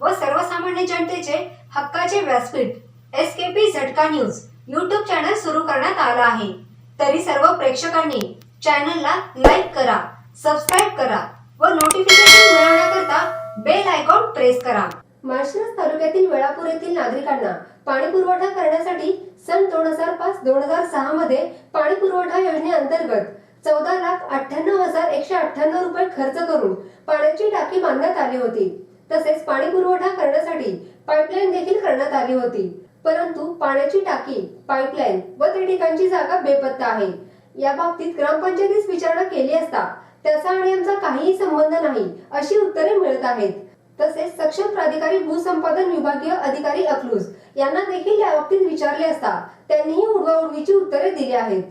व सर्वसामान्य जनतेचे हक्काचे व्यासपीठ एस के पी झटका न्यूज यूट्यूब चॅनल सुरू करण्यात आला आहे. तरी सर्व प्रेक्षकांनी चॅनलला लाईक करा सबस्क्राईब करा व नोटिफिकेशन मिळवण्याकरता बेल आयकॉन प्रेस करा. माळशिरस तालुक्यातील वेळापूर येथील नागरिकांना पाणी पुरवठा करण्यासाठी सन दोन हजार पाच दोन हजार सहा मध्ये पाणी पुरवठा योजनेअंतर्गत चौदा लाख अठ्ठ्याण्णव हजार एकशे अठ्ठ्याण्णव रुपये खर्च करून पाण्याची टाकी बांधण्यात आली होती. तसेच पाणी पुरवठा करण्यासाठी पाईपलाईन देखील करण्यात आली होती. परंतु पाण्याची टाकी पाईपलाईन व त्या ठिकाणची जागा बेपत्ता आहे. या बाबतीत ग्रामपंचायतीस विचारणा केली असता त्याचा आणि आमचा काहीही संबंध नाही अशी उत्तरे मिळत आहेत. तसेच सक्षम प्राधिकारी भूसंपादन विभागीय अधिकारी अकलूज यांना देखील या बाबतीत विचारले असता त्यांनीही उडवाउडवीची उत्तरे दिली आहेत.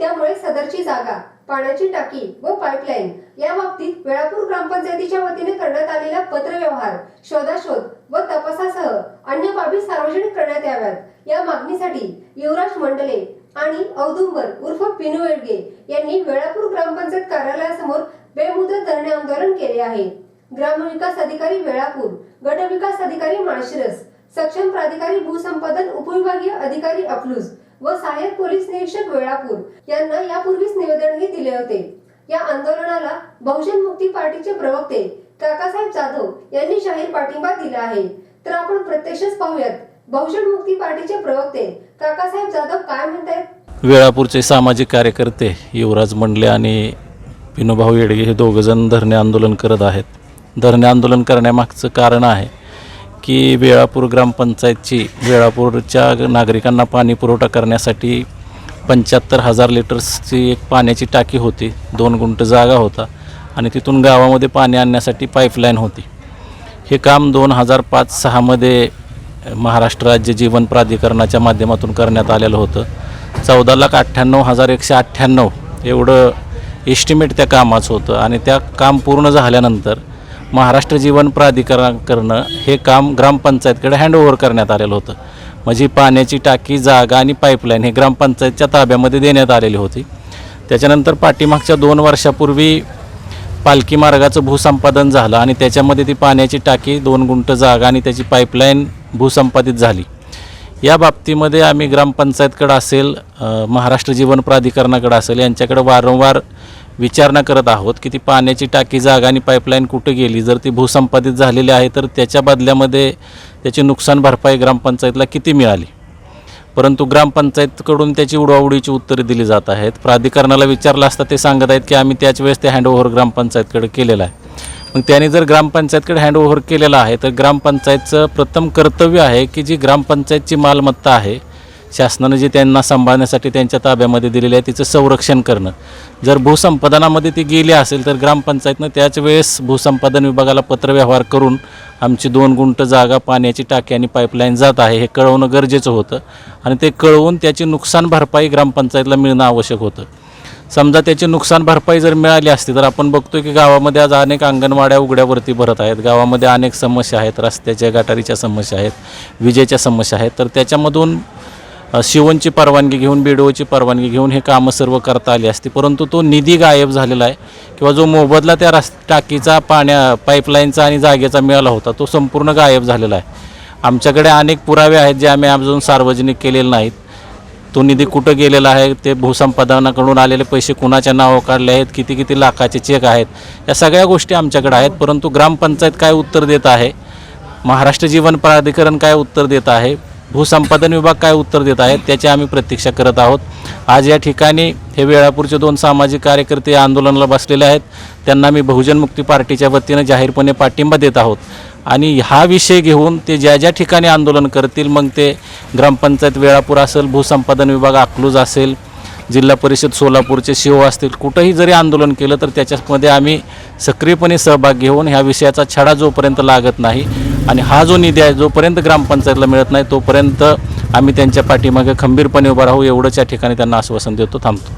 त्यामुळे सदरची जागा पाण्याची टाकी व पाईपलाईन या बाबतीत वेळापूर ग्रामपंचायतीच्या वतीने करण्यात आलेला पत्रव्यवहार शोधाशोध व तपासासह अन्य बाबी सार्वजनिक करण्यात याव्यात. या मागणीसाठी युवराज मंडले आणि औदुंबर उर्फ पिनू येडगे यांनी वेळापूर ग्रामपंचायत कार्यालयासमोर बेमुदत धरणे आंदोलन केले आहे. ग्रामविकास अधिकारी वेळापूर गट विकास अधिकारी माळशिरस सक्षम प्राधिकारी भूसंपादन उपविभागीय अधिकारी अकलूज व सहाय्यक पोलीस निरीक्षक वेळापूर यांना यापूर्वीच निवेदनही दिले होते. या आंदोलनाला बहुजन मुक्ती पार्टीचे प्रवक्ते काकासाहेब जाधव यांनी जाहीर पाठिंबा दिला आहे. तर आपण प्रत्यक्षच पाहूयात बहुजन मुक्ती पार्टीचे प्रवक्ते काकासाहेब जाधव काय म्हणतायत? वेळापूरचे सामाजिक कार्यकर्ते युवराज मंडले आणि पिनोभाऊ येडगे हे दोघंजण धरणे आंदोलन करत आहेत. धरणे आंदोलन करण्यामागचं कारण आहे की वेळापूर ग्रामपंचायतची वेळापूरच्या नागरिकांना पाणी पुरवठा करण्यासाठी पंच्याहत्तर हजार लिटर्सची एक पाण्याची टाकी होती. दोन गुंट जागा होता आणि तिथून गावामध्ये पाणी आणण्यासाठी पाईपलाईन होती. हे काम दोन हजार पाच सहामध्ये महाराष्ट्र राज्य जीवन प्राधिकरणाच्या माध्यमातून करण्यात आलेलं होतं. चौदा लाख अठ्ठ्याण्णव हजार एकशे अठ्ठ्याण्णव एवढं एस्टिमेट त्या कामाचं होतं आणि त्या काम पूर्ण झाल्यानंतर महाराष्ट्र जीवन प्राधिकरण करणं हे काम ग्रामपंचायतकडे हँडओव्हर करण्यात आलेलं होतं. म्हणजे पाण्याची टाकी जागा आणि पाईपलाईन हे ग्रामपंचायतच्या ताब्यामध्ये देण्यात आलेली होती. त्याच्यानंतर पाठीमागच्या दोन वर्षापूर्वी पालखी मार्गाचं भूसंपादन झालं आणि त्याच्यामध्ये ती पाण्याची टाकी दोन गुंट जागा आणि त्याची पाईपलाईन भूसंपादित झाली. या बाबतीमध्ये आम्ही ग्रामपंचायतकडं असेल महाराष्ट्र जीवन प्राधिकरणाकडं असेल यांच्याकडे वारंवार विचारणा करत आहोत की ती पाण्याची टाकी जागा आणि पाईपलाईन कुठे गेली? जर ती भूसंपादित झालेली आहे तर त्याच्या बदल्यामध्ये त्याची नुकसान भरपाई ग्रामपंचायतला किती मिळाली? परंतु ग्रामपंचायतकडून त्याची उडवाउडीची उत्तरे दिली जात आहेत. प्राधिकरणाला विचारलं असता ते सांगत आहेत की आम्ही त्याच वेळेस ते हँडओव्हर ग्रामपंचायतकडे केलेलं आहे. मग त्याने जर ग्रामपंचायतकडे हँडओव्हर केलेलं आहे तर ग्रामपंचायतचं प्रथम कर्तव्य आहे की जी ग्रामपंचायतची मालमत्ता आहे शासनानं जी त्यांना सांभाळण्यासाठी त्यांच्या ताब्यामध्ये दिलेले आहे तिचं संरक्षण करणं. जर भूसंपादनामध्ये ती गेली असेल तर ग्रामपंचायतनं त्याच वेळेस भूसंपादन विभागाला पत्रव्यवहार करून आमची दोन गुंट जागा पाण्याची टाकी आणि पाईपलाईन जात आहे हे कळवणं गरजेचं होतं आणि ते कळवून त्याची नुकसान भरपाई ग्रामपंचायतला मिळणं आवश्यक होतं. समजा त्याची नुकसान भरपाई जर मिळाली असती तर आपण बघतो की गावामध्ये आज अनेक अंगणवाड्या उघड्यावरती भरत आहेत. गावामध्ये अनेक समस्या आहेत रस्त्याच्या गटारीच्या समस्या आहेत विजेच्या समस्या आहेत. तर त्याच्यामधून शिवनची परवानगी घेऊन बी परवानगी घेऊन हे कामं सर्व करता आली असती. परंतु तो निधी गायब झालेला आहे. किंवा जो मोबदला त्या रस टाकीचा पाण्या पाईपलाईनचा आणि जागेचा मिळाला होता तो संपूर्ण गायब झालेला आहे. आमच्याकडे अनेक पुरावे आहेत जे आम्ही अजून सार्वजनिक केलेले नाहीत. तो निधी कुठं गेलेला आहे? ते भूसंपादनाकडून आलेले पैसे कुणाच्या नावं काढले आहेत? किती किती लाखाचे चेक आहेत? या सगळ्या गोष्टी आमच्याकडे आहेत. परंतु ग्रामपंचायत काय उत्तर देत आहे? महाराष्ट्र जीवन प्राधिकरण काय उत्तर देत आहे? भूसंपादन विभाग काय उत्तर देत आहेत त्याची आम्ही प्रतीक्षा करत आहोत. आज या ठिकाणी हे वेळापूरचे दोन सामाजिक कार्यकर्ते आंदोलनाला बसलेले आहेत. त्यांना मी बहुजन मुक्ती पार्टीच्या वतीनं जाहीरपणे पाठिंबा देत आहोत. आणि हा विषय घेऊन ते ज्या ज्या ठिकाणी आंदोलन करतील मग ते ग्रामपंचायत वेळापूर असेल भूसंपादन विभाग अकलूज असेल जिल्हा परिषद सोलापूरचे शिव असतील कुठंही जरी आंदोलन केलं तर त्याच्यामध्ये आम्ही सक्रियपणे सहभाग घेऊन ह्या विषयाचा छडा जोपर्यंत लागत नाही आणि हा जो निधी आहे जोपर्यंत ग्रामपंचायतला मिळत नाही तोपर्यंत आम्ही त्यांच्या पाठीमागे खंबीरपणे उभा राहू एवढंच या ठिकाणी त्यांना आश्वासन देतो थांबतो.